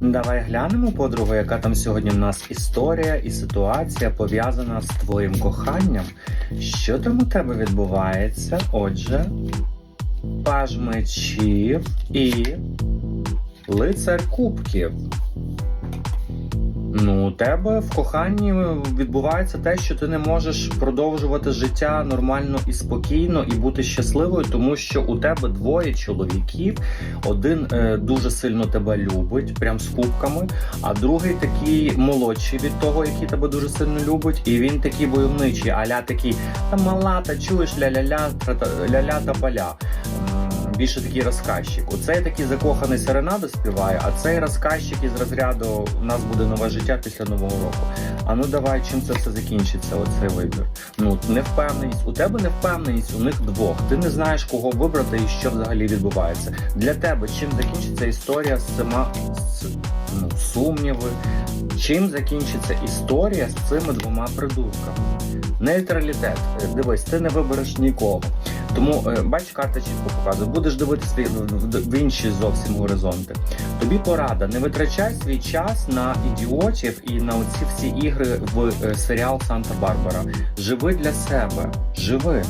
Давай глянемо, подруга, яка там сьогодні в нас історія і ситуація пов'язана з твоїм коханням. Що там у тебе відбувається? Отже, паж мечів і лицар кубків. Ну, у тебе в коханні відбувається те, що ти не можеш продовжувати життя нормально і спокійно і бути щасливою, тому що у тебе двоє чоловіків. Один е, дуже сильно тебе любить, прям з кубками, а другий такий молодший від того, який тебе дуже сильно любить, і він такий войовничий, аля такий та мала, та чуєш ля-ля-ля, ля-ля та поля. Більше такий розказчик. Оцей такий закоханий серенаду співає, а цей розказчик із розряду у нас буде нове життя після нового року. А ну давай, чим це все закінчиться? Оцей вибір. Ну невпевненість. У тебе невпевненість, у них двох. Ти не знаєш, кого вибрати і що взагалі відбувається. Для тебе чим закінчиться історія з цими з, ну, сумніви? Чим закінчиться історія з цими двома придурками? Нейтралітет. Дивись, ти не вибереш нікого. Тому е, бач, карта чітко показує, будеш дивитися в, інші зовсім горизонти. Тобі порада, не витрачай свій час на ідіотів і на оці всі ігри в е, серіал Санта-Барбара. Живи для себе, живи.